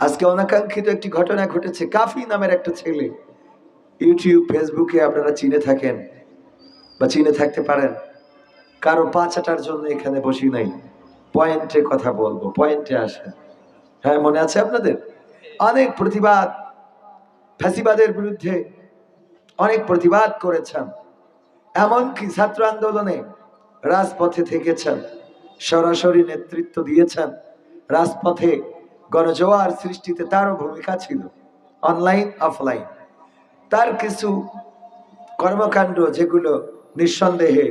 আজকে অনাকাঙ্ক্ষিত একটি ঘটনা ঘটেছে। কাফি নামের একটা ছেলে। ইউটিউব, ফেসবুকে আপনারা চিনে থাকেন বা চিনে থাকতে পারেন। কারও পা চাটার জন্য এখানে বসি নাই। পয়েন্টে কথা বলব পয়েন্টে আসেন। হ্যাঁ মনে আছে আপনাদের? অনেক প্রতিবাদ, ফ্যাসিবাদের বিরুদ্ধে অনেক প্রতিবাদ করেছেন। এমনকি ছাত্র আন্দোলনে রাজপথে থেকেছেন, সরাসরি নেতৃত্ব দিয়েছেন। রাজপথে গণজোয়ার সৃষ্টিতে তারও ভূমিকা ছিল অনলাইন অফলাইন তার কিছু কর্মকাণ্ড যেগুলো নিঃসন্দেহে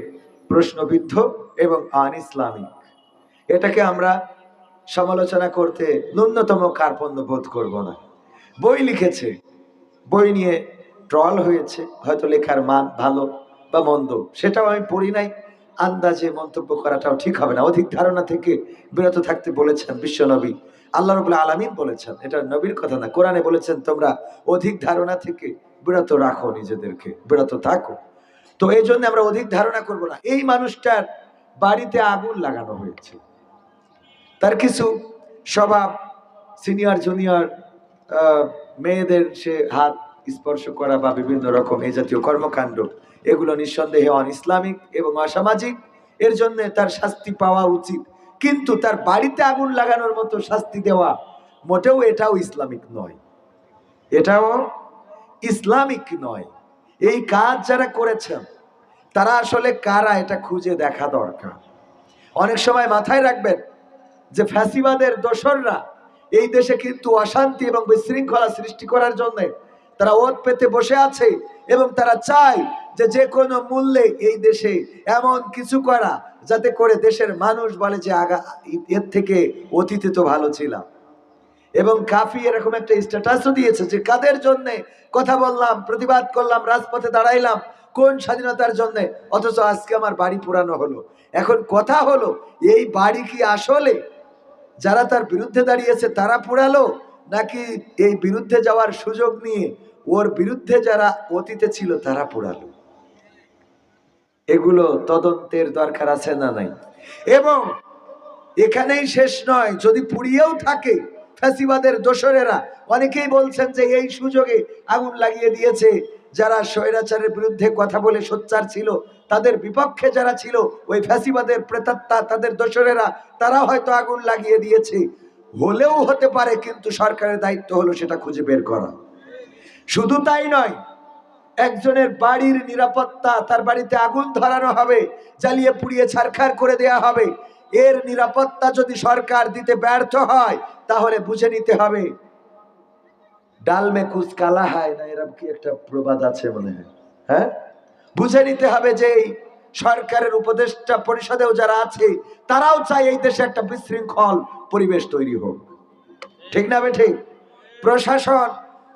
প্রশ্নবিদ্ধ এবং আন ইসলামিক এটাকে আমরা সমালোচনা করতে ন্যূনতম কার্পণ্য বোধ করব না। বই লিখেছে, বই নিয়ে ট্রল হয়েছে, হয়তো লেখার মান ভালো বা মন্দ, সেটাও আমি পড়ি নাই। আন্দাজে মন্তব্য করাটাও ঠিক হবে না। অধিক ধারণা থেকে বিরত থাকতে বলেছেন বিশ্বনবী আল্লাহ রবুল্লা আলমিন বলেছেন, এটা নবীর কথা না, কোরআনে বলেছেন, তোমরা অধিক ধারণা থেকে বিরত রাখো নিজেদেরকে, বিরত থাকো। তো এই জন্য আমরা অধিক ধারণা করব না। এই মানুষটার বাড়িতে আগুন লাগানো হয়েছে। তার কিছু স্বভাব, সিনিয়র, জুনিয়র মেয়েদের সে হাত স্পর্শ করা বা বিভিন্ন রকম এই জাতীয় কর্মকাণ্ড, এগুলো নিঃসন্দেহে অন ইসলামিক এবং অসামাজিক। এর জন্য তার শাস্তি পাওয়া উচিত। কিন্তু তার বাড়িতে আগুন লাগানোর মতো শাস্তি দেওয়া মোটেও এটাও ইসলামিক নয়। এটাও ইসলামিক নয়। এই কাজ যারা করেছেন, তারা আসলে কারা এটা খুঁজে দেখা দরকার। অনেক সময় মাথায় রাখবেন যে ফ্যাসিবাদের দোসররা এই দেশে কিন্তু অশান্তি এবং বিশৃঙ্খলা সৃষ্টি করার জন্য তারা ওত পেতে বসে আছে এবং তারা চায় যে যে কোনো মূল্যে এই দেশে এমন কিছু করা যাতে করে দেশের মানুষ বলে যে আগা, এর থেকে অতীতে তো ভালো ছিলাম। এবং কাফি এরকম একটা স্ট্যাটাসও দিয়েছে যে কাদের জন্য? কথা বললাম, প্রতিবাদ করলাম, রাজপথে দাঁড়াইলাম, কোন স্বাধীনতার জন্য? অথচ আজকে আমার বাড়ি পুরানো হলো। এখন কথা হলো, এই বাড়ি কি আসলে যারা তার বিরুদ্ধে দাঁড়িয়েছে তারা পুরালো? নাকি এই বিরুদ্ধে যাওয়ার সুযোগ নিয়ে ওর বিরুদ্ধে যারা অতীতে ছিল তারা পুরালো? এগুলো তদন্তের দরকার আছে না নাই? এবং এখানেই শেষ নয়, যদি পুড়িয়েও থাকে ফ্যাসিবাদের দোসরেরা, অনেকেই বলছেন যে এই সুযোগে আগুন লাগিয়ে দিয়েছে। যারা স্বৈরাচারের বিরুদ্ধে কথা বলে সোচ্চার ছিল, তাদের বিপক্ষে যারা ছিল, ওই ফ্যাসিবাদের প্রেতাত্মা, তাদের দোসরেরা, তারা হয়তো আগুন লাগিয়ে দিয়েছে। হলেও হতে পারে, কিন্তু সরকারের দায়িত্ব হলো সেটা খুঁজে বের করা। শুধু তাই নয় একজনের বাড়ির নিরাপত্তা, তার বাড়িতে আগুন ধরানো হবে, জ্বালিয়ে পুড়িয়ে ছারখার করে দেয়া হবে। এর নিরাপত্তা যদি সরকার দিতে ব্যর্থ হয়, তাহলে বুঝে নিতে হবে। ডাল কুচ কালা হয়, না এরকম কি একটা প্রবাদ আছে মনে হয় হ্যাঁ? বুঝে নিতে হবে যে এই সরকারের উপদেষ্টা পরিষদেও যারা আছে, তারাও চায় এই দেশে একটা বিশৃঙ্খল পরিবেশ তৈরি হোক। ঠিক না বে ঠিক প্রশাসন,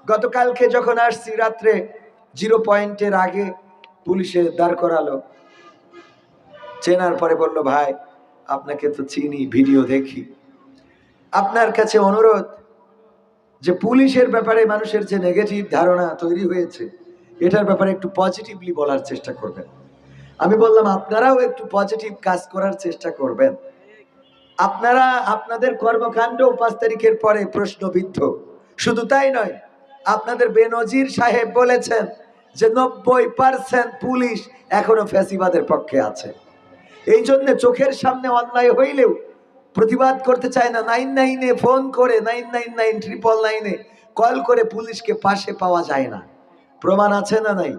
গতকালকে যখন আসছি রাত্রে জিরো পয়েন্টের আগে পুলিশে দাঁড় করালো। চেনার পরে বলল, ভাই, আপনাকে তো চিনি, ভিডিও দেখি। আপনার কাছে অনুরোধ যে পুলিশের ব্যাপারে মানুষের যে নেগেটিভ ধারণা তৈরি হয়েছে, এটার ব্যাপারে একটু পজিটিভলি বলার চেষ্টা করবেন। আমি বললাম, আপনারাও একটু পজিটিভ কাজ করার চেষ্টা করবেন। আপনারা আপনাদের কর্মকাণ্ড পাঁচ তারিখের পরে প্রশ্নবিদ্ধ। শুধু তাই নয়, আপনাদের বেনজির সাহেব বলেছেন যে নব্বই পার্সেন্ট পুলিশ এখনও ফ্যাসিবাদের পক্ষে আছে। এই জন্য চোখের সামনে অন্যায় হইলেও প্রতিবাদ করতে চায় না। নাইন নাইনে ফোন করে, নাইন নাইন নাইন ট্রিপল নাইনে কল করে পুলিশকে পাশে পাওয়া যায় না। প্রমাণ আছে না নাই?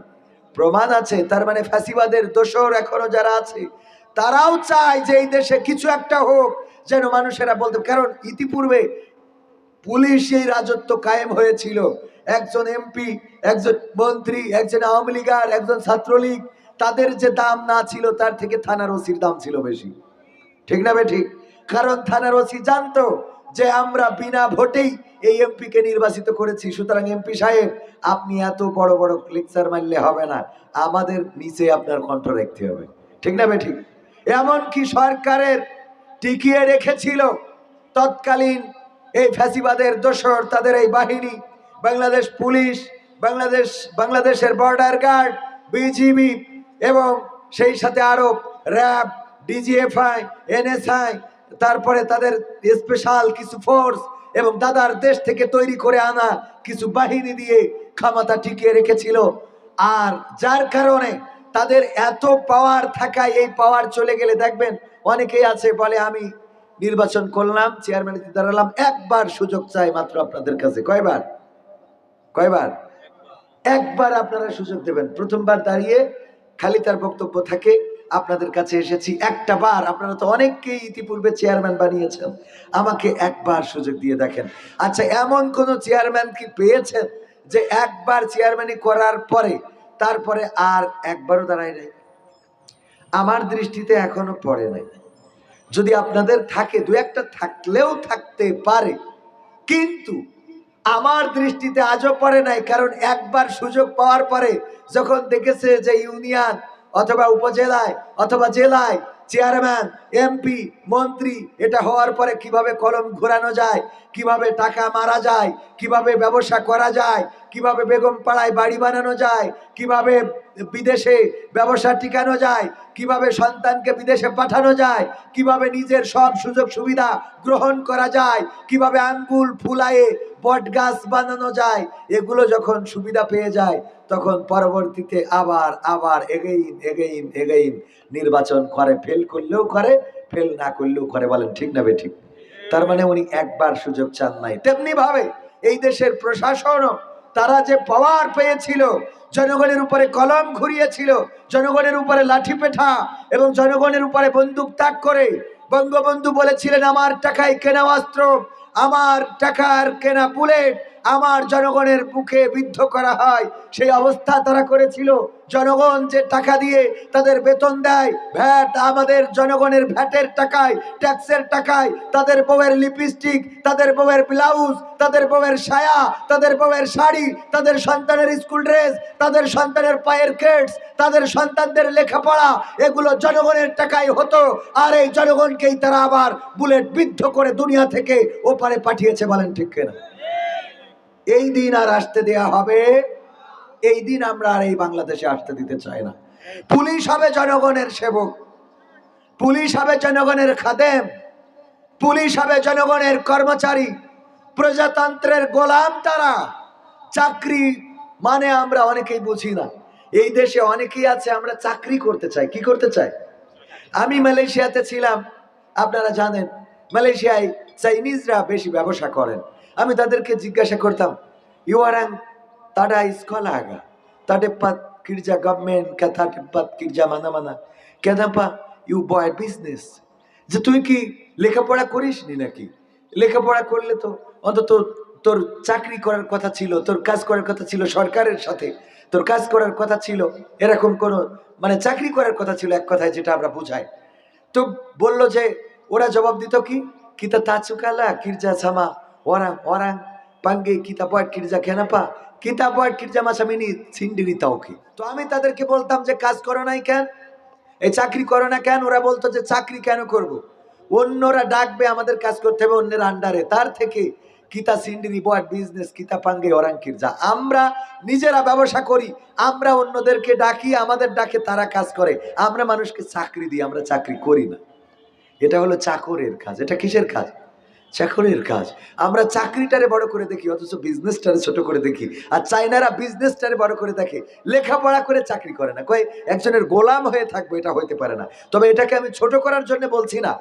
প্রমাণ আছে। তার মানে ফ্যাসিবাদের দোষর এখনও যারা আছে, তারাও চায় যে এই দেশে কিছু একটা হোক, যেন মানুষেরা বলতে কারণ ইতিপূর্বে পুলিশ এই রাজত্ব কায়েম হয়েছিল। একজন এমপি একজন মন্ত্রী, একজন আওয়ামী লীগার, একজন ছাত্রলীগ, তাদের যে দাম না ছিল, তার থেকে থানার ওসির দাম ছিল বেশি। ঠিক না ঠিক? কারণ থানার ওসি জানতো যে আমরা বিনা ভোটেই এই এমপি কে নির্বাচিত করেছি। সুতরাং এমপি সাহেব, আপনি এত বড় বড় লেকচার মারলে হবে না। আমাদের নিচে আপনার কণ্ঠ রাখতে হবে। ঠিক না ঠিক? এমনকি সরকারের টিকিয়ে রেখেছিল? তৎকালীন এই ফ্যাসিবাদের দোসর তাদের এই বাহিনী বাংলাদেশ পুলিশ, বাংলাদেশ, বাংলাদেশের বর্ডার গার্ড বিজিবি এবং সেই সাথে আরও র্যাব ডিজিএফআই এনএসআই তারপরে তাদের স্পেশাল কিছু ফোর্স এবং দাদার দেশ থেকে তৈরি করে আনা কিছু বাহিনী দিয়ে ক্ষমতা টিকিয়ে রেখেছিল। আর যার কারণে তাদের এত পাওয়ার থাকায় এই পাওয়ার চলে গেলে দেখবেন অনেকেই আছে বলে আমি নির্বাচন করলাম চেয়ারম্যানিতে দাঁড়ালাম, একবার সুযোগ চাই মাত্র আপনাদের কাছে। কয়বার? কয়বার? একবার আপনারা সুযোগ দেবেন। প্রথমবার দাঁড়িয়ে খালি তার বক্তব্য থাকে, আপনাদের কাছে এসেছি। একটা বার, আপনারা তো অনেককেই ইতিপূর্বে চেয়ারম্যান বানিয়েছেন। আমাকে একবার সুযোগ দিয়ে দেখেন। আচ্ছা এমন কোন চেয়ারম্যান কি পেয়েছেন যে একবার চেয়ারম্যানই করার পরে তারপরে আর একবারও দাঁড়ায় নাই? আমার দৃষ্টিতে এখনও পড়ে নাই। যদি আপনাদের থাকে, দু একটা থাকলেও থাকতে পারে, কিন্তু আমার দৃষ্টিতে আজও পড়ে নাই, কারণ একবার সুযোগ পাওয়ার পরে যখন দেখেছে যে ইউনিয়ন অথবা উপজেলায় অথবা জেলায় চেয়ারম্যান, এমপি, মন্ত্রী, এটা হওয়ার পরে কীভাবে কলম ঘোরানো যায়, কীভাবে টাকা মারা যায়, কীভাবে ব্যবসা করা যায়, কীভাবে বেগম পাড়ায় বাড়ি বানানো যায়, কীভাবে বিদেশে ব্যবসা টিকানো যায়, কীভাবে সন্তানকে বিদেশে পাঠানো যায়, কীভাবে নিজের সব সুযোগ সুবিধা গ্রহণ করা যায়, কীভাবে আঙ্গুল ফুলায়ে বট গাছ বানানো যায়, এগুলো যখন সুবিধা পেয়ে যায়, তখন পরবর্তীতে আবার আবার এগেইন এগেইন এগেইন নির্বাচন করে ফেল করলেও করে ফেল না করলেও করে, বলেন ঠিক না ঠিক? তার মানে উনি একবার সুযোগ চান নাই। তেমনি ভাবে এই দেশের প্রশাসনও তারা যে পাওয়ার পেয়েছিল, জনগণের উপরে কলম ঘুরিয়েছিল, জনগণের উপরে লাঠি পেঠা এবং জনগণের উপরে বন্দুক তাক করে, বঙ্গবন্ধু বলেছিলেন, আমার টাকায় কেনা অস্ত্র আমার টাকার কেনা বুলেট আমার জনগণের মুখে বিদ্ধ করা হয়। সেই অবস্থা তারা করেছিল। জনগণ যে টাকা দিয়ে তাদের বেতন দেয়, ভ্যাট আমাদের জনগণের ভ্যাটের টাকায়, ট্যাক্সের টাকায়, তাদের বউয়ের লিপস্টিক, তাদের বউয়ের ব্লাউজ, তাদের বউয়ের সায়া, তাদের বউয়ের শাড়ি, তাদের সন্তানের স্কুল ড্রেস, তাদের সন্তানের পায়ের কেটস তাদের সন্তানদের লেখাপড়া, এগুলো জনগণের টাকায় হতো, আর এই জনগণকেই তারা আবার বুলেট বিদ্ধ করে দুনিয়া থেকে ওপারে পাঠিয়েছে বলেন ঠিক কিনা? এই দিন আর আসতে দেয়া হবে এই দিন আমরা আর এই বাংলাদেশে আসতে দিতে চাই না। পুলিশ হবে জনগণের সেবক, পুলিশ হবে জনগণের খাদেম, পুলিশ হবে জনগণের কর্মচারী, প্রজাতন্ত্রের গোলাম তারা। চাকরি মানে আমরা অনেকেই বুঝি না। এই দেশে অনেকেই আছে, আমরা চাকরি করতে চাই। কি করতে চাই? আমি মালয়েশিয়াতে ছিলাম, আপনারা জানেন, মালয়েশিয়ায় চাইনিজরা বেশি ব্যবসা করেন। আমি তাদেরকে জিজ্ঞাসা করতাম তাডা স্কলা আগা। তাডে পাত কিরজা গভর্নমেন্ট কথা পাত কিরজা মানা মানা। কেদাপা ইউ বয় বিজনেস যে তুই কি লেখাপড়া করিস নি নাকি? লেখাপড়া করলে তো অন্তত তোর চাকরি করার কথা ছিল, তোর কাজ করার কথা ছিল, সরকারের সাথে তোর কাজ করার কথা ছিল, এরকম কোন মানে চাকরি করার কথা ছিল এক কথায় যেটা আমরা বুঝাই। তো বলল যে, ওরা জবাব দিত কি? কিতা তাচুকালা, কিরজা সামা ওরাং ওরাং, পাঙ্গে কিতা পয়েট কিরজা খেনাপা কিতা পয়েট কিরজা মাসামিনি সিন্ডিরি তাও তো আমি তাদেরকে বলতাম যে, কাজ করো নাই কেন? এই চাকরি করো না কেন? ওরা বলতো যে, চাকরি কেন করব। অন্যরা ডাকবে, আমাদের কাজ করতে হবে অন্যের আন্ডারে। তার থেকে কিতা সিন্ডিরি বয়াট বিজনেস কিতা পাঙ্গে ওরাঙ্কির যা আমরা নিজেরা ব্যবসা করি, আমরা অন্যদেরকে ডাকি, আমাদের ডাকে তারা কাজ করে। আমরা মানুষকে চাকরি দিই, আমরা চাকরি করি না। এটা হলো চাকরের কাজ, এটা কিসের কাজ? চাকরের কাজ। আমরা চাকরিটারে বড় করে দেখি, অথচ বিজনেসটারে ছোট করে দেখি। আর চাইনারা বিজনেসটারে বড় করে দেখে, লেখাপড়া করে চাকরি করে না। কয়, একজনের গোলাম হয়ে থাকব, এটা হইতে পারে না। তবে এটাকে আমি ছোট করার জন্য বলছি না।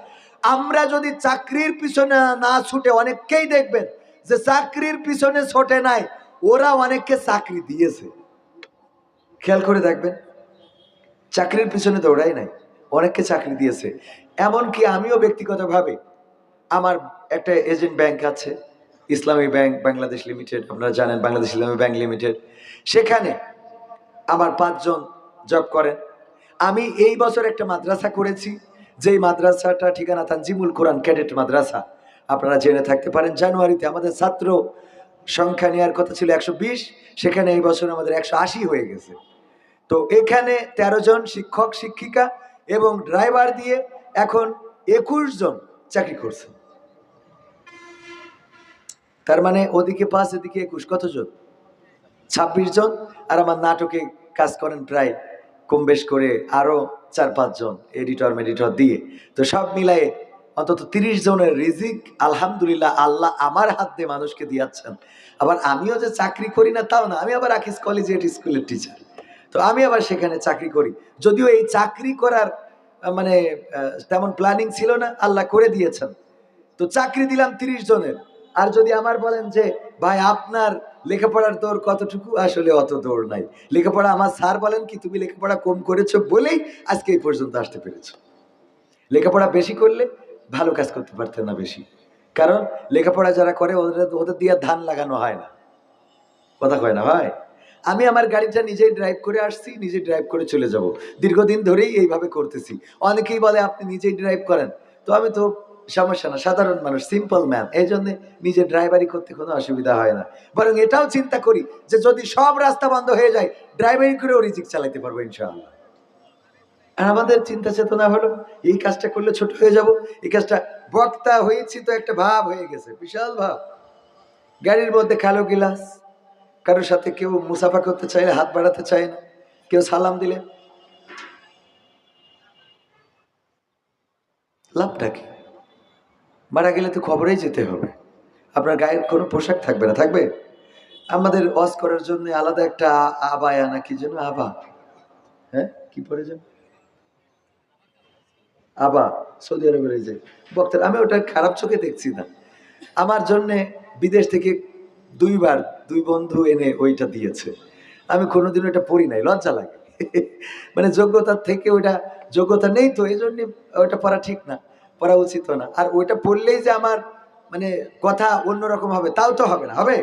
আমরা যদি চাকরির পিছনে না ছুটে অনেককেই দেখবেন যে চাকরির পিছনে ছোটে নাই, ওরা অনেককে চাকরি দিয়েছে। খেয়াল করে দেখবেন, চাকরির পিছনে দৌড়াই নাই, অনেককে চাকরি দিয়েছে। এমনকি আমিও ব্যক্তিগতভাবে আমার একটা এজেন্ট ব্যাংক আছে, ইসলামী ব্যাংক, বাংলাদেশ লিমিটেড, আপনারা জানেন বাংলাদেশ ইসলামী ব্যাংক লিমিটেড। সেখানে আমার পাঁচজন জব করেন। আমি এই বছর একটা মাদ্রাসা করেছি, যেই মাদ্রাসাটা ঠিকানা তানজিমুল কোরআন ক্যাডেট মাদ্রাসা। আপনারা জেনে থাকতে পারেন, জানুয়ারিতে আমাদের ছাত্র সংখ্যা নেওয়ার কথা ছিল একশো বিশ, সেখানে এই বছর আমাদের একশো আশি হয়ে গেছে। তো এখানে ১৩ জন শিক্ষক, শিক্ষিকা এবং ড্রাইভার দিয়ে এখন একুশ জন চাকরি করছে তার মানে ওদিকে পাঁচ, এদিকে একুশ, কতজন? ছাব্বিশ জন? আর আমার নাটকে কাজ করেন প্রায় কম বেশ করে আরও চার পাঁচজন এডিটর, মেডিটর দিয়ে। তো সব মিলায়ে অন্তত তিরিশ জনের রিজিক, আলহামদুলিল্লাহ, আল্লাহ আমার হাত দিয়ে মানুষকে দিয়াচ্ছেন। আবার আমিও যে চাকরি করি না, তাও না। আমি আবার আকিস কলেজিয়েট স্কুলের টিচার তো আমি আবার সেখানে চাকরি করি। যদিও এই চাকরি করার মানে তেমন প্ল্যানিং ছিল না। আল্লাহ করে দিয়েছেন। তো চাকরি দিলাম তিরিশ জনের। আর যদি আমার বলেন যে, ভাই, আপনার লেখাপড়ার দৌড় কতটুকু? আসলে অত দৌড় নাই। লেখাপড়া আমার স্যার বলেন কি, তুমি লেখাপড়া কম করেছ বলেই আজকে এই পর্যন্ত আসতে পেরেছ। লেখাপড়া বেশি করলে ভালো কাজ করতে পারতেন না বেশি। কারণ লেখাপড়া যারা করে, ওদের ওদের দিয়ে ধান লাগানো হয় না। কথা কয় না, ভাই? আমি আমার গাড়িটা নিজেই ড্রাইভ করে আসছি নিজে ড্রাইভ করে চলে যাব। দীর্ঘদিন ধরেই এইভাবে করতেছি। অনেকেই বলে, আপনি নিজেই ড্রাইভ করেন। তো আমি তো সমস্যা না, সাধারণ মানুষ সিম্পল ম্যান এই জন্য নিজে ড্রাইভারি করতে কোনো অসুবিধা হয় না। বরং এটাও চিন্তা করি যে যদি সব রাস্তা বন্ধ হয়ে যায় ড্রাইভারি করেও রিজিক চালাইতে পারব ইনশাআল্লাহ। আর আমাদের চিন্তা চেতনা হলো, এই কাজটা করলে ছোট হয়ে যাব, এই কাজটা বক্তা হয়েছি তো একটা ভাব হয়ে গেছে, বিশাল ভাব। গাড়ির মধ্যে কালো গিলাস, কারোর সাথে কেউ মুসাফা করতে চাইলে হাত বাড়াতে চায় না, কেউ সালাম দিলে। লাভটা কি? মারা গেলে তো খবরেই যেতে হবে। আপনার গায়ের কোনো পোশাক থাকবে না, থাকবে? আমাদের ওয়াজ করার জন্য আলাদা একটা আবায়া না কি যেন আবা? হ্যাঁ? কি পরে যেন? আবা, সৌদি আরবের এই যে বক্তার, আমি ওটা খারাপ চোখে দেখছি না। আমার জন্য বিদেশ থেকে দুইবার দুই বন্ধু এনে ওইটা দিয়েছে। আমি কোনোদিন ওটা পড়ি নাই, লজ্জা লাগে। মানে যোগ্যতার থেকে ওইটা, যোগ্যতা নেই তো এই জন্য ওইটা পড়া ঠিক না। পড়া উচিত না। আর ওইটা পড়লেই যে আমার মানে কথা অন্যরকম হবে, তাও তো হবে না, হবে?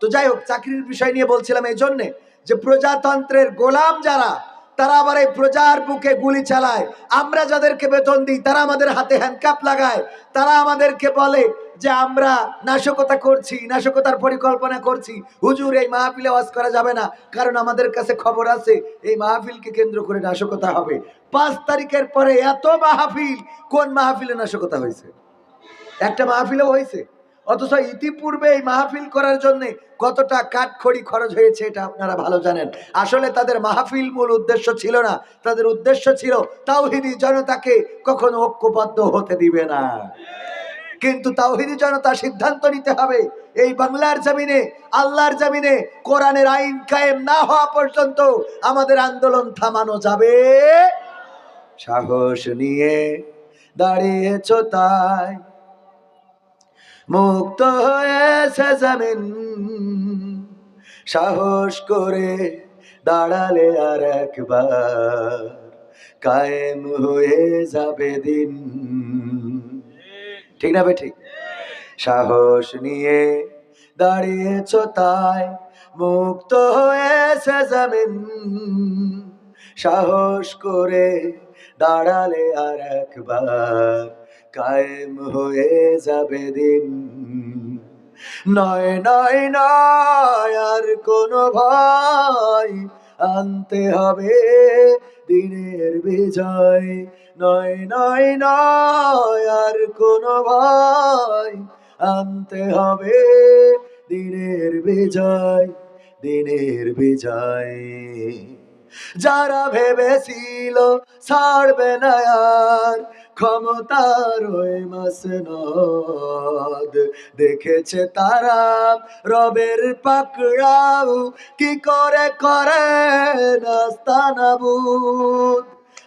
তো যাই হোক, চাকরির বিষয় নিয়ে বলছিলাম এই জন্যে যে প্রজাতন্ত্রের গোলাম যারা, তারা আবার এই প্রজার বুকে গুলি চালায়। আমরা যাদেরকে বেতন দিই, তারা আমাদের হাতে হ্যান্ডকাপ লাগায়। তারা আমাদেরকে বলে যে আমরা নাশকতা করছি, নাশকতার পরিকল্পনা করছি, হুজুর, এই মাহফিলে ওয়াজ করা যাবে না। কারণ আমাদের কাছে খবর আছে, এই মাহফিলকে কেন্দ্র করে নাশকতা হবে। পাঁচ তারিখের পরে এত মাহফিল, কোন মাহফিলে নাশকতা হয়েছে? একটা মাহফিলও হয়েছে। অথচ ইতিপূর্বে এই মাহফিল করার জন্য কতটা কাঠখড়ি খরচ হয়েছে, এটা আপনারা ভালো জানেন। আসলে তাদের মাহফিল মূল উদ্দেশ্য ছিল না। তাদের উদ্দেশ্য ছিল, তাওহিদি জনতাকে কখনো ঐক্যবদ্ধ হতে দিবে না। কিন্তু তাওহিদি জনতা সিদ্ধান্ত নিতে হবে। এই বাংলার জমিনে, আল্লাহর জমিনে কোরআনের আইন কায়েম না হওয়া পর্যন্ত আমাদের আন্দোলন থামানো যাবে। সাহস নিয়ে দাঁড়িয়েছ তাই। মুক্ত হয়েছে জমিন। সাহস করে দাঁড়ালে আর একবার কায়েম হয়ে যাবে দিন। ঠিক না বে ঠিক সাহস নিয়ে দাঁড়িয়েছ তাই মুক্ত হয়েছে জামিন। সাহস করে দাঁড়ালে আর একবার কায়েম হয়ে যাবে দিন। নয় নয় নয়, আর কোনো ভয় আনতে হবে। দিনের বিজয়। নয় নয় নয় আর কোন ভাই আনতে হবে। দিনের বিজয় দিনের বিজয়। যারা ভেবেছিল ছাড়বে না আর ক্ষমতার ওই মাসনদ দেখেছে তারা রবের পাকড়াও, কি করে করে নাস্তানাবুদ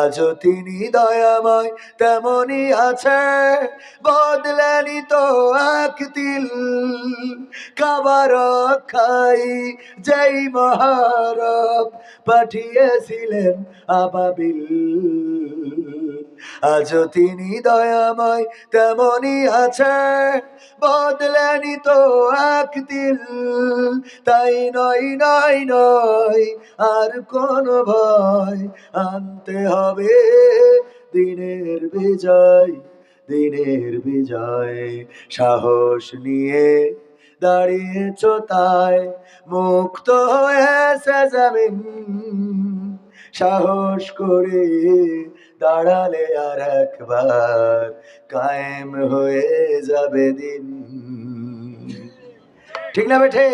আজও তিনি দয়াময় তেমনি আছে। বদলেনি তো এক তিল কাবার খাই, যেই মহারব পাঠিয়েছিলেন আবাবিল। আজও তিনি দয়াময় তেমনই আছে। বদলেনি তো এক দিল তাই নয় নয় নয়, আর কোন ভয় আনতে হবে। দিনের বিজয় দিনের বিজয়, সাহস নিয়ে দাঁড়িয়েছ তাই। মুক্ত হয়েছে সাহস করে দাঁড়ালে আর একবার কায়েম হয়ে যাবে দিন। ঠিক না বেঠে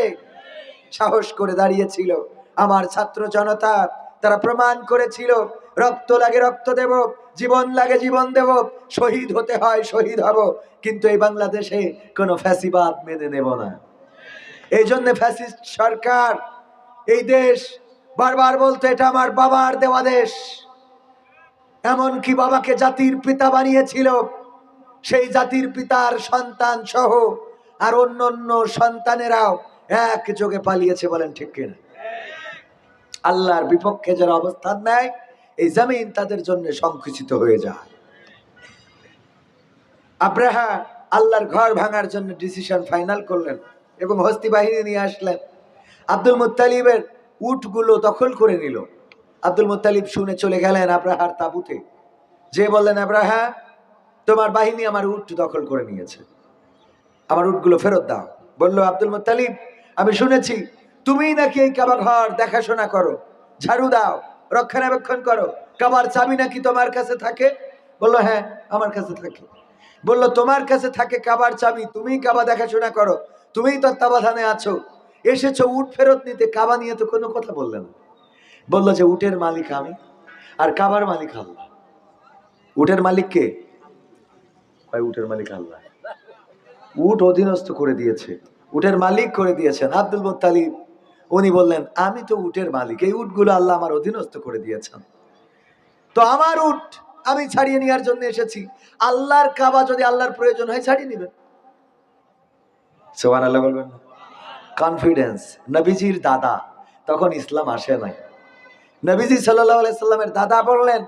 সাহস করে দাঁড়িয়েছিল আমার ছাত্র জনতা। তারা প্রমাণ করেছিল, রক্ত লাগে রক্ত দেব, জীবন লাগে জীবন দেব, শহীদ হতে হয় শহীদ হব। কিন্তু এই বাংলাদেশে কোনো ফ্যাসিবাদ মেনে নেব না। এই জন্য ফ্যাসিস্ট সরকার, এই দেশ বারবার বলতো এটা আমার বাবার দেওয়া দেশ। এমনকি বাবাকে জাতির পিতা বানিয়েছিল। সেই জাতির পিতার সন্তান সহ আর অন্য অন্য সন্তানেরাও এক যোগে পালিয়েছে বলেন ঠিক কিনা? আল্লাহর বিপক্ষে যারা অবস্থান নেয়, এই জমিন তাদের জন্য সংকুচিত হয়ে যায়। আব্রাহা আল্লাহর ঘর ভাঙার জন্য ডিসিশন ফাইনাল করলেন এবং হস্তি বাহিনী নিয়ে আসলেন। আব্দুল মুত্তালিবের উটগুলো দখল করে নিল। আব্দুল মুত্তালিব শুনে চলে গেলেন আব্রাহার তাবুতে। যে বললেন, আব্রাহা, তোমার বাহিনী আমার উট দখল করে নিয়েছে। আমার উটগুলো ফেরত দাও। বলল, আব্দুল মুত্তালিব, আমি শুনেছি, তুমিই নাকি এই কাবা ঘর দেখাশোনা করো। ঝাড়ু দাও, রক্ষণাবেক্ষণ করো। কাবার চাবি নাকি তোমার কাছে থাকে? বলল হ্যাঁ আমার কাছে থাকে। বলল, তোমার কাছে থাকে কাবার চাবি, তুমিই কাবা দেখাশোনা করো। তুমিই তত্ত্বাবধানে আছো। এসেছ, উট ফেরত নিতে কাবা নিয়ে তো কোনো কথা বললে না। বলল যে, উটের মালিক আমি। আর কাবার মালিক আল্লাহ। উটের মালিক কে? ভাই, উটের মালিক আল্লাহ। উট অধীনস্থ করে দিয়েছে। উটের মালিক করে দিয়েছেন। আব্দুল মোত্তালিব, উনি বললেন, আমি তো উটের মালিক। এই উটগুলো আল্লাহ আমার অধীনস্থ করে দিয়েছেন। তো আমার উট আমি ছাড়িয়ে নেওয়ার জন্য এসেছি। আল্লাহর কাবা যদি আল্লাহর প্রয়োজন হয়, ছাড়িয়ে নিবেন। সোহান আল্লাহ বলবেন কনফিডেন্স নবীজির দাদা। তখন ইসলাম আসে নাই। নবীজি আলাইসাল্লামের দাদা বললেন,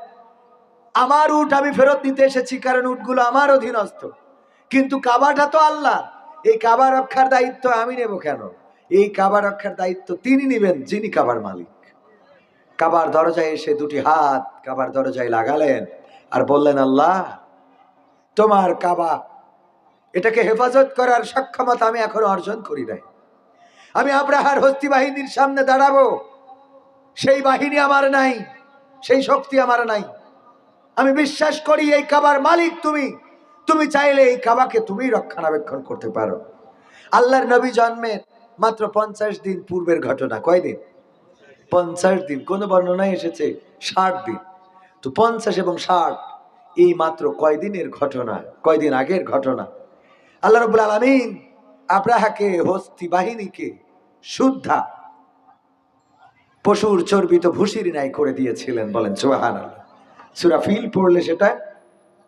আমার উট আমি ফেরত নিতে এসেছি কারণ উটগুলো আমার অধীনস্থ। কিন্তু কাবাটা তো আল্লাহ এই কাবা রক্ষার দায়িত্ব আমি নেব কেন? এই কাবা রক্ষার দায়িত্ব তিনি নেবেন, যিনি কাবার মালিক। কাবার দরজায় এসে দুটি হাত কাবার দরজায় লাগালেন আর বললেন, আল্লাহ, তোমার কাবা, এটাকে হেফাজত করার সক্ষমতা আমি এখনও অর্জন করি নাই। আমি আব্রাহার হস্তি বাহিনীর সামনে দাঁড়াবো। সেই বাহিনী আমার নাই, সেই শক্তি আমার নাই। আমি বিশ্বাস করি এই কাবার মালিক তুমি। তুমি চাইলে এই কাবাকে তুমি রক্ষণাবেক্ষণ করতে পারো। আল্লাহর নবী জন্মের মাত্র পঞ্চাশ দিন পূর্বের ঘটনা। কয়দিন? পঞ্চাশ দিন। কোন বর্ণনায় এসেছে ষাট দিন। তো পঞ্চাশ এবং ষাট, এই মাত্র কয়দিনের ঘটনা? কয়দিন আগের ঘটনা? আল্লাহ রবুল আলমিন আব্রাহাকে, হস্তি বাহিনীকে শুদ্ধা পশুর চর্বিত ভুসির ন্যায় করে দিয়েছিলেন বলেন সোহান সুরা ফিল পড়লে সেটা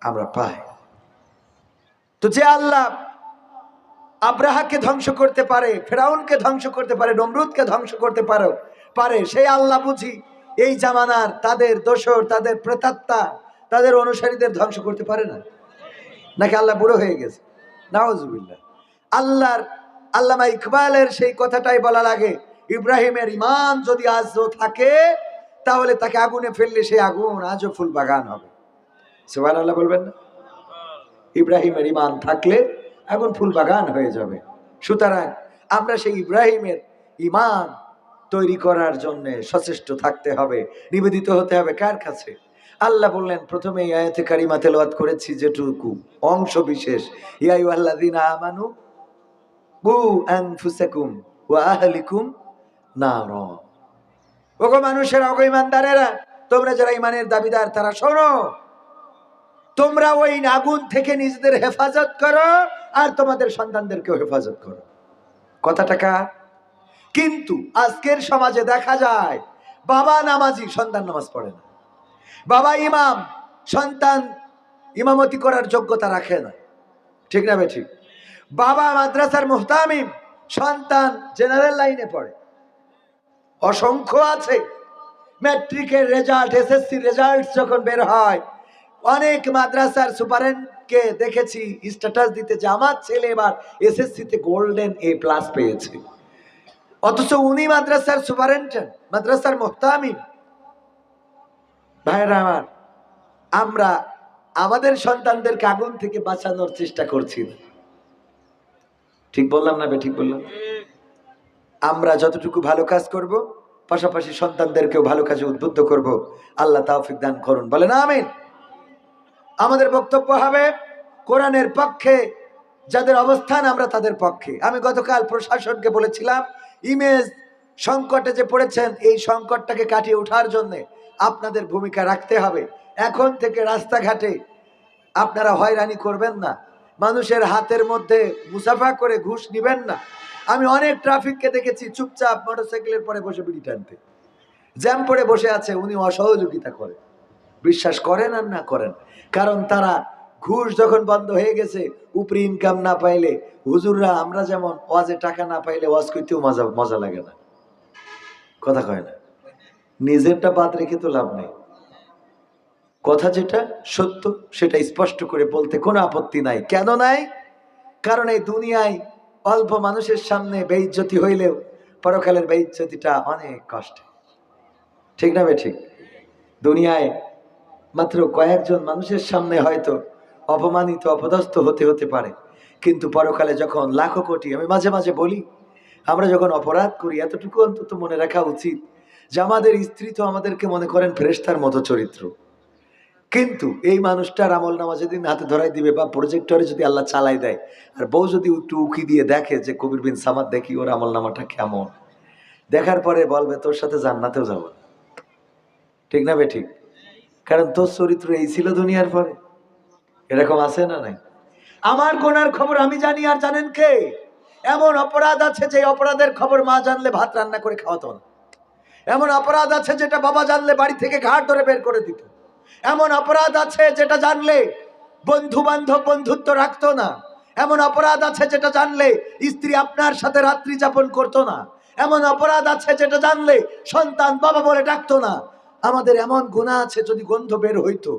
আমরা পাই। তো যে আল্লাহ আব্রাহাকে ধ্বংস করতে পারে, ফেরাউনকে ধ্বংস করতে পারে, নমরুদকে ধ্বংস করতে পারে পারে, সেই আল্লাহ বুঝি এই জামানার তাদের দোসর তাদের প্রেতাত্মা, তাদের অনুসারীদের ধ্বংস করতে পারে না? নাকি আল্লাহ বুড়ো হয়ে গেছে? নাওজুবিল্লাহ আল্লাহর, আল্লামা ইকবালের সেই কথাটাই বলা লাগে ইব্রাহিমের ইমান যদি আজও থাকে, তাহলে তাকে আগুনে ফেললে সেই আগুন আজও ফুল বাগান হবে। সুবান আল্লাহ বলবেন না? ইব্রাহিমের ইমান থাকলে আগুন ফুল বাগান হয়ে যাবে। সুতরাং আমরা সেই ইব্রাহিমের ইমান তৈরি করার জন্য সচেষ্ট থাকতে হবে, নিবেদিত হতে হবে কার কাছে? আল্লাহ বললেন, প্রথমে আয়াতে কারিমা তেলাওয়াত করেছি যেটুকু অংশ বিশেষ। ইয়াই আল্লাযিনা আমানু বু আনফুসাকুম ওয়া আহলিকুম নার ওগো মানুষের অগো ইমানদারেরা, তোমরা যারা ইমানের দাবিদার, তারা শোনো। তোমরা ওই আগুন থেকে নিজেদের হেফাজত করো আর তোমাদের সন্তানদেরকেও হেফাজত করো। কথাটা কার? কিন্তু আজকের সমাজে দেখা যায়, বাবা নামাজি, সন্তান নামাজ পড়ে না। বাবা ইমাম, সন্তান ইমামতি করার যোগ্যতা রাখে না। ঠিক না বে ঠিক বাবা মাদ্রাসার মুহতামিম, সন্তান জেনারেল লাইনে পড়ে। অসংখ্য আছে। ম্যাট্রিকের রেজাল্ট এসএসসি রেজাল্ট যখন বের হয়, অনেক মাদ্রাসার সুপারেন্টকে দেখেছি স্ট্যাটাস দিতে যে আমার ছেলে এবার এসএসসিতে গোল্ডেন এ প্লাস পেয়েছে। অথচ উনি মাদ্রাসার সুপারেন্টেন্ট মাদ্রাসার মোহতামিম। ভাইরা আমার, আমরা আমাদের সন্তানদেরকে আগুন থেকে বাঁচানোর চেষ্টা করছি ঠিক বললাম না বে, ঠিক বললাম? আমরা যতটুকু ভালো কাজ করব, পাশাপাশি সন্তানদেরকেও ভালো কাজে উদ্বুদ্ধ করব। আল্লাহ তাওফিক দান করুন। বলে না আমিন। আমাদের বক্তব্য হবে কোরআনের পক্ষে, যাদের অবস্থান আমরা তাদের পক্ষে। আমি গতকাল প্রশাসনকে বলেছিলাম, ইমেজ সংকটে যে পড়েছেন, এই সংকটটাকে কাটিয়ে ওঠার জন্য আপনাদের ভূমিকা রাখতে হবে। এখন থেকে রাস্তাঘাটে আপনারা হয়রানি করবেন না। মানুষের হাতের মধ্যে মুসাফা করে ঘুষ নিবেন না। আমি অনেক ট্রাফিককে দেখেছি চুপচাপ মোটরসাইকেলের পরে বসে বিড়ি টানতে। জ্যাম পড়ে বসে আছে, উনি অসহযোগিতা করে। বিশ্বাস করেন আর না করেন, কারণ তারা ঘুষ যখন বন্ধ হয়ে গেছে, উপরি ইনকাম না পাইলে হুজুররা আমরা যেমন ওয়াজে টাকা না পাইলে ওয়াজ করতেও মজা মজা লাগে না। কথা কয় না, নিজেরটা বাদ রেখে তো লাভ নেই। কথা যেটা সত্য, সেটা স্পষ্ট করে বলতে কোনো আপত্তি নাই। কেন নাই? কারণ এই দুনিয়ায় অল্প মানুষের সামনে বেইজ্জতি হইলেও পরকালের বেইজ্জতিটা অনেক কষ্টে। ঠিক না ঠিক দুনিয়ায় মাত্র কয়েকজন মানুষের সামনে হয়তো অপমানিত, অপদস্থ হতে হতে পারে। কিন্তু পরকালে যখন লাখো কোটি, আমি মাঝে মাঝে বলি, আমরা যখন অপরাধ করি, এতটুকু অন্তত মনে রাখা উচিত যে আমাদের স্ত্রী তো আমাদেরকে মনে করেন ফেরেস্তার মতো চরিত্র। কিন্তু এই মানুষটার আমল নামা যেদিন হাতে ধরাই দিবে বা প্রজেক্টরে যদি আল্লাহ চালাই দেয়, আর বউ যদি একটু উকি দিয়ে দেখে যে কবির বিন সামাদ দেখি ওর আমল নামাটা কেমন, দেখার পরে বলবে, তোর সাথে জান্নাতেও যাব। ঠিক না বে ঠিক? কারণ তোর চরিত্র এই ছিল দুনিয়ার পরে। এরকম আছে না নাই? আমার গোনার খবর আমি জানি, আর জানেন কে? এমন অপরাধ আছে যে অপরাধের খবর মা জানলে ভাত রান্না করে খাওয়াতো না। এমন অপরাধ আছে যেটা বাবা জানলে বাড়ি থেকে ঘাট ধরে বের করে দিত। এমন অপরাধ আছে যেটা জানলে বন্ধু বান্ধব বন্ধুত্ব রাখতো না। এমন অপরাধ আছে যেটা জানলে স্ত্রী আপনার সাথে রাত্রি যাপন করতো না। এমন অপরাধ আছে যেটা জানলে সন্তান বাবা বলে ডাকতো না। আমাদের এমন গুণা আছে যদি গন্ধ বের হইতো।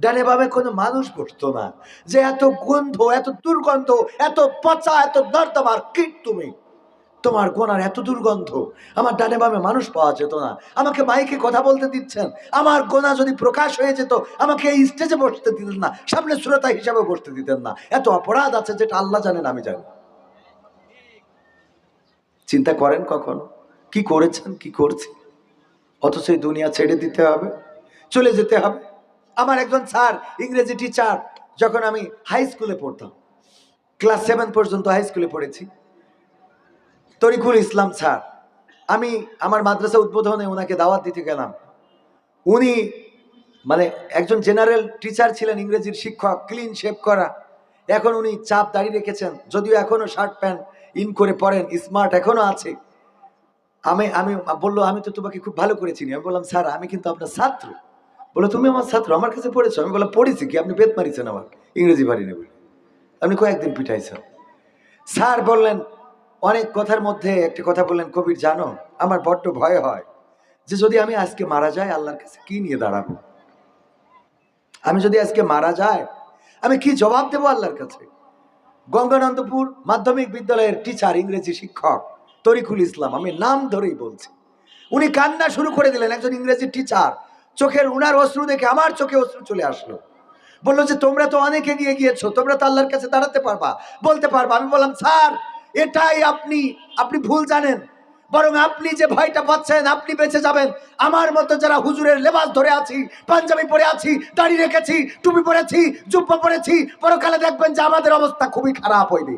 ডানে বামে কোনো মানুষ বসতো না। যে এত গন্ধ, এত দুর্গন্ধ, এত পচা, এত নর্দমার কীট তুমি। তোমার গোনার এত দুর্গন্ধ। আমার ডানে বামে মানুষ পাওয়া যেত না। আমাকে মাইকে কথা বলতে দিচ্ছেন। আমার গোনা যদি প্রকাশ হয়ে যেত, আমাকে এই স্টেজে বসতে দিতেন না। সামনে শ্রোতা হিসাবে বসতে দিতেন না। এত অপরাধ আছে যেটা আল্লাহ জানেন, আমি জানি। চিন্তা করেন কখনো? কি করেছেন, কি করছি? অথচ এই দুনিয়া ছেড়ে দিতে হবে, চলে যেতে হবে। আমার একজন স্যার, ইংরেজি টিচার যখন আমি হাই স্কুলে পড়তাম। ক্লাস সেভেন পর্যন্ত হাই স্কুলে পড়েছি। তরিকুল ইসলাম স্যার, আমি আমার মাদ্রাসা উদ্বোধনে ওনাকে দাওয়াত দিতে গেলাম। উনি মানে একজন জেনারেল টিচার ছিলেন, ইংরেজির শিক্ষক, ক্লিন শেপ করা। এখন উনি চাপ দাঁড়িয়ে রেখেছেন, যদিও এখনও শার্ট প্যান্ট ইন করে পরেন, স্মার্ট এখনও আছে। আমি আমি বলল, আমি তো তোমাকে খুব ভালো করে চিনি। আমি বললাম, স্যার, আমি কিন্তু আপনার ছাত্র। বলো তুমি আমার ছাত্র, আমার কাছে পড়েছো? আমি বললাম, পড়েছি কি? আপনি বেত মারিছেন আমার, ইংরেজি পারি না বলে আপনি কয়েকদিন পিঠাইছেন স্যার বললেন অনেক কথার মধ্যে একটা কথা বললেন, কবির, জানো, আমার বড্ড ভয় হয় যে যদি আমি আজকে মারা যাই, আল্লাহর কাছে কি নিয়ে দাঁড়াবো? আমি যদি আজকে মারা যায় আমি কি জবাব দেবো আল্লাহর কাছে? গঙ্গানন্দপুর মাধ্যমিক বিদ্যালয়ের টিচার, ইংরেজি শিক্ষক তরিকুল ইসলাম, আমি নাম ধরেই বলছি, উনি কান্না শুরু করে দিলেন, একজন ইংরেজি টিচার, চোখের উনার অশ্রু দেখে আমার চোখে অশ্রু চলে আসলো। বলল যে, তোমরা তো অনেক এগিয়ে গিয়েছো, তোমরা তো আল্লাহর কাছে দাঁড়াতে পারবা, বলতে পারবা। আমি বললাম, স্যার এটাই আপনি আপনি ভুল জানেন। বরং আপনি যে ভয়টা পাচ্ছেন, আপনি বেঁচে যাবেন। আমার মতো যারা হুজুরের লেবাস ধরে আছি, পাঞ্জাবি পরে আছি, দাড়ি রেখেছি, টুপি পরেছি, জুব্বা পরেছি, পরকালে দেখবেন যে আমাদের অবস্থা খুবই খারাপ হইবে